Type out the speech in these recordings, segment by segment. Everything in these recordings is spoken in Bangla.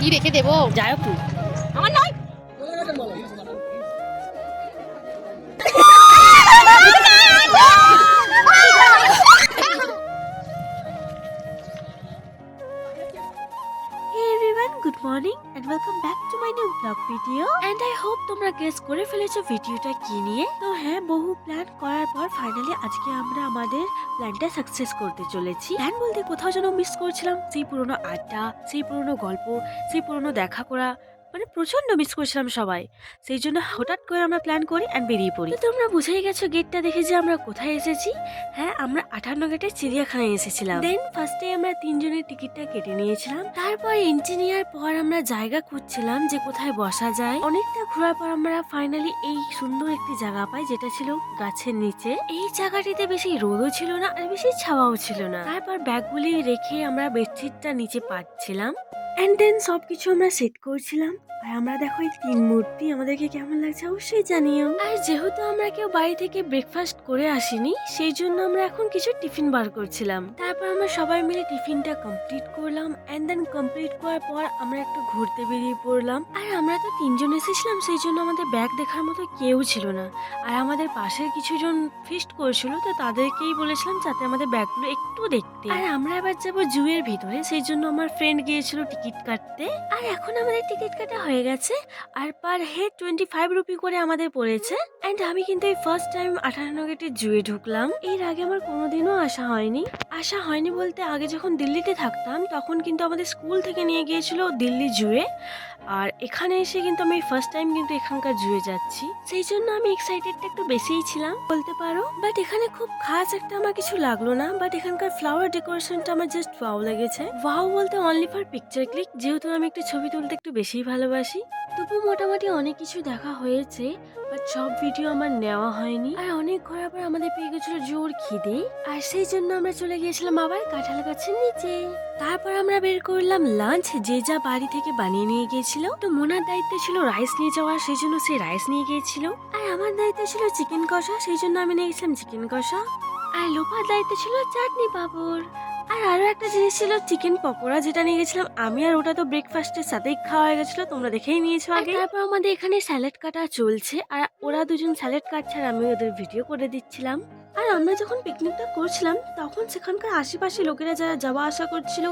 কি রেখে দেবো? যাই হোক। আমার নয়। Everyone, and welcome back to my new blog video and I hope তোমরা গেস করে ফেলেছো ভিডিওটা কি নিয়ে। তো হ্যাঁ বহু প্ল্যান করার পর ফাইনালি আজকে আমরা আমাদের প্ল্যানটা সাকসেস করতে চলেছি। প্ল্যান বলতে কোথাও যেন মিস করছিলাম সেই পুরনো আড্ডা সেই পুরনো গল্প সেই পুরনো দেখা করা মানে প্রচণ্ড মিস করছিলাম সবাই। সেই জন্য হঠাৎ করে আমরা প্ল্যান করি অ্যান্ড বেরিয়ে পড়ি। তোমরা বুঝেই গেছো গেটটা দেখে যে আমরা কোথায় এসেছি। হ্যাঁ আমরা আঠান্ন গেটের চিড়িয়াখানায় এসেছিলাম। দেন ফার্স্টে আমরা তিনজনের টিকিটটা কেটে নিয়েছিলাম। তারপর এন্ট্রি নেওয়ার পর আমরা জায়গা খুঁজছিলাম যে কোথায় বসা যায়। অনেকটা ঘোরার পর আমরা ফাইনালি এই সুন্দর একটি জায়গা পাই, যেটা ছিল গাছের নিচে। এই জায়গাটিতে বেশি রোদও ছিল না আর বেশি ছাওয়াও ছিল না। তারপর ব্যাগগুলি রেখে আমরা বেডশিটটা নিচে পাচ্ছিলাম অ্যান্ড দেন সবকিছু আমরা সেট করছিলাম। আর আমরা দেখো এই তিন মূর্তি আমাদেরকে কেমন লাগছে অবশ্যই জানিও। আর যেহেতু আমরা কেউ বাড়ি থেকে ব্রেকফাস্ট করে আসিনি সেই জন্য আমরা এখন কিছু টিফিন বার করছিলাম। তারপর আমরা সবাই মিলে টিফিনটা কমপ্লিট করলাম এন্ড দেন কমপ্লিট করার পর আমরা একটু ঘুরতে বেরিয়ে পড়লাম। আর আমরা তো তিনজন এসেছিলাম সেই জন্য আমাদের ব্যাগ দেখার মতো কেউ ছিল না। আর আমাদের পাশের কিছুজন ফিস্ট করছিল তো তাদেরকেই বলেছিলাম যাতে আমাদের ব্যাগগুলো একটু দেখতে। আর আমরা এবার যাব জুয়ের ভিতরে সেই জন্য আমার ফ্রেন্ড গিয়েছিল টিকিট কাটতে। আর এখন আমাদের টিকিট কাটা হয়ে গেছে। আর per head twenty five rupee করে আমাদের পড়েছে। অ্যান্ড আমি কিন্তু এই ফার্স্ট টাইম আঠান্ন গেটে জুয়ে ঢুকলাম। এর আগে আমার কোনোদিনও আসা হয়নি। আসা হয়নি বলতে আগে যখন দিল্লিতে থাকতাম, তখন কিন্তু আমাদের স্কুল থেকে নিয়ে গিয়েছিল দিল্লি জুয়ে। আর এখানে এসে কিন্তু আমি ফার্স্ট টাইম কিন্তু এখানকার জুয়ে যাচ্ছি। সেই জন্য আমি এক্সাইটেডটা একটু বেশিই ছিলাম, বলতে পারো। বাট এখানে খুব খাস একটা আমার কিছু লাগল না। বাট এখানকার ফ্লাওয়ার ডেকোরেশনটা আমার জাস্ট ওয়াও লেগেছে। ওয়াও বলতে অনলি ফর পিকচার ক্লিক যেহেতু আমি একটু ছবি তুলতে একটু বেশিই ভালোবাসি। তবু মোটামুটি অনেক কিছু দেখা হয়েছে বাট সব ভিডিও আমার নেওয়া হয়নি। আর অনেক ঘোরার পর আমাদের পেয়ে গেছিল জোর খিদে। আর সেই জন্য আমরা চলে গিয়েছিলাম আবার কাঁঠাল গাছের নিচে। তারপর আমরা বের করলাম লাঞ্চ যে যা বাড়ি থেকে বানিয়ে নিয়ে গিয়েছিল। তো মোনার দায়িত্ব ছিল রাইস নিয়ে যাওয়ার সেই জন্য সে রাইস নিয়ে গিয়েছিল। আর আমার দায়িত্ব ছিল চিকেন কষা, সেই জন্য আমি নিয়ে গেছিলাম চিকেন কষা। আর লোপার দায়িত্ব ছিল চাটনি পাঁপড়। আর আরও একটা জিনিস ছিল চিকেন পকোড়া যেটা নিয়ে গেছিলাম। আমি আর ওটা তো ব্রেকফাস্টের সাথেই খাওয়া হয়ে গেছিল তোমরা দেখেই নিয়েছো আগে। তারপর আমাদের এখানে স্যালাড কাটা চলছে আর ওরা দুজন স্যালাড কাটছে আর আমি ওদের ভিডিও করে দিচ্ছিলাম। আমরা যখন পিকনিকটা করছিলাম, তখন সেখানকার আশেপাশে লোকেরা যারা যাওয়া আসা করছিল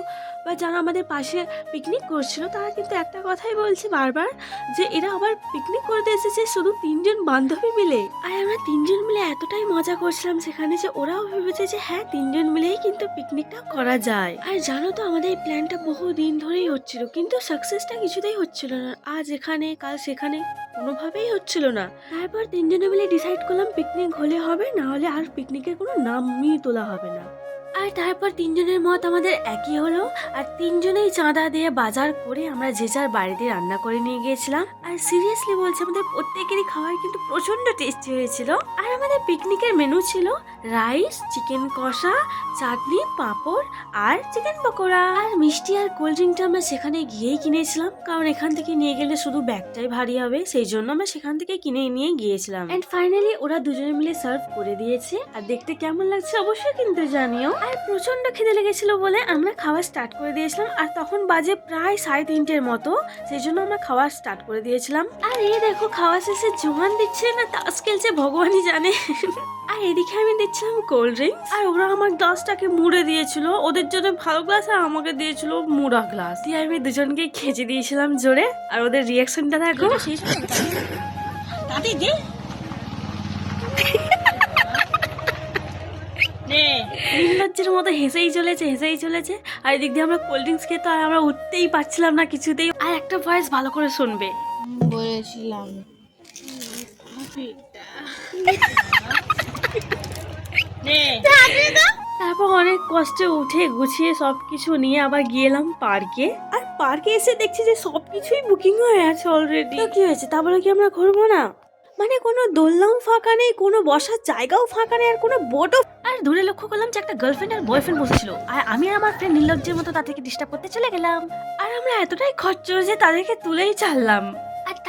বা যারা আমাদের পাশে পিকনিক করছিল, তারা কিন্তু একটা কথাই বলছে বারবার যে, এরা আবার পিকনিক করতে এসেছে শুধু তিনজন বান্ধবী মিলে। আর আমরা তিনজন মিলে এতটাই মজা করছিলাম সেখানে যে, ওরাও ভেবেছে যে হ্যাঁ তিনজন মিলেই কিন্তু পিকনিকটা করা যায়। আর জানো তো, আমাদের এই প্ল্যানটা বহু দিন ধরেই হচ্ছিল, কিন্তু সাকসেসটা কিছুতেই হচ্ছিল না। আজ এখানে, কাল সেখানে, কোনোভাবেই হচ্ছিল না। তারপর তিনজনে মিলে ডিসাইড করলাম পিকনিক হলে হবে, না হলে আর পিকনিকের কোনো নামই তোলা হবে না। আর তারপর তিনজনের মত আমাদের একই হলো। আর তিনজনেই চাঁদা দিয়ে বাজার করে আমরা যে যার বাড়িতে রান্না করে নিয়ে গিয়েছিলাম। আর সিরিয়াসলি বলছি, আমাদের প্রত্যেকেরই খাবার কিন্তু প্রচণ্ড টেস্টি হয়েছিল। আর আমাদের পিকনিকের মেনু ছিল রাইস চিকেন কষা, চাটনি, পাঁপড় আর চিকেন পকোড়া। আর মিষ্টি আর কোল্ড ড্রিঙ্কটা আমরা সেখানে গিয়েই কিনেছিলাম। কারণ এখান থেকে নিয়ে গেলে শুধু ব্যাগটাই ভারী হবে। সেই জন্য আমরা সেখান থেকে কিনে নিয়ে গিয়েছিলাম। এন্ড ফাইনালি ওরা দুজনে মিলে সার্ভ করে দিয়েছে। আর দেখতে কেমন লাগছে অবশ্যই কিন্তু জানিও। আর প্রচণ্ড খিদে লেগেছিল বলে আমরা খাওয়া স্টার্ট করে দিয়েছিলাম আর তখন বাজে প্রায় সাড়ে তিনটের মতো সেই জন্য আমরা খাওয়া স্টার্ট করে দিয়েছিলাম। আর এই দেখো খাওয়া শেষে জোয়ান দিচ্ছে না তাস খেলছে ভগবানই জানে। আর এদিকে আমি দিচ্ছিলাম কোল্ড ড্রিঙ্কস আর ওরা আমার গ্লাসটাকে মুড়ে দিয়েছিল। ওদের জন্য ভালো গ্লাস আর আমাকে দিয়েছিল মুড়া গ্লাস দিয়ে আমি দুজনকে খেচে দিয়েছিলাম জোরে। আর ওদের রিয়াকশনটা দেখো। দাদি নে। নির্লজ্জের মতো হেসেই চলেছে হেসেই চলেছে। আর এদিক দিয়ে আমরা কোল্ড ড্রিঙ্কস খেতে আর আমরা উঠতেই পারছিলাম না কিছুতেই। আর একটা ভয়েস ভালো করে শুনবে। বলেছিলাম। তারপর অনেক কষ্টে উঠে গুছিয়ে সব কিছু নিয়ে আবার গিয়েলাম পার্কে। আর পার্কে এসে দেখছি যে সব কিছুই বুকিং হয়ে আছে অলরেডি কি হয়েছে? তা বলে কি আমরা ঘুরবো না? মানে কোনো দোলনাও ফাঁকা নেই কোনো বসার জায়গাও ফাঁকা নেই আর কোনো বোটও আর দূরে লক্ষ্য করলাম যে একটা গার্লফ্রেন্ড আর বয়ফ্রেন্ড বসেছিল। আর আমি আর আমার ফ্রেন্ড নির্লজ্জের মতো তাদেরকে ডিস্টার্ব করতে চলে গেলাম। আর আমরা এতটাই খরচ যে তাদেরকে তুলেই ছাড়লাম।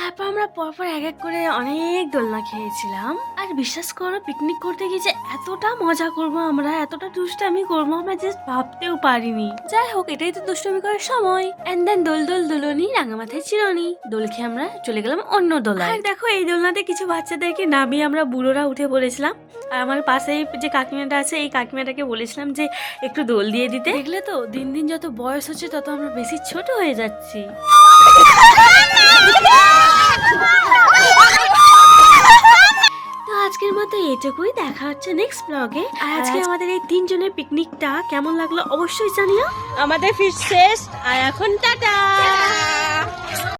তারপর আমরা পরপর এক এক করে অনেক দোলনা খেয়েছিলাম। আর বিশ্বাস করো পিকনিক করতে গিয়ে যে এতটা মজা করব আমরা, এতটা দুষ্টামি করব আমরা জাস্ট ভাবতেও পারিনি। যাই হোক, এটাই তো দুষ্টামি করার সময়। এন্ড দেন দোল দোল দোলনি, রাঙামাথায় চিরনি। দোল খেয়ে আমরা চলে গেলাম অন্য দোলায়। আর দেখো, এই দোলনাতে কিছু বাচ্চাদেরকে নামিয়ে আমরা বুড়োরা উঠে পড়েছিলাম। আর আমার পাশে যে কাকিমাটা আছে, এই কাকিমাটাকে বলেছিলাম যে একটু দোল দিয়ে দিতে। দেখলে তো, দিন দিন যত বয়স হচ্ছে তত আমরা বেশি ছোট হয়ে যাচ্ছি। আজকের মতো এইটুকুই দেখা হচ্ছে নেক্সট ব্লগে আর আজকে আমাদের এই তিনজনের পিকনিকটা কেমন লাগল অবশ্যই জানিও। আমাদের ফিস শেষ আর এখন টাটা!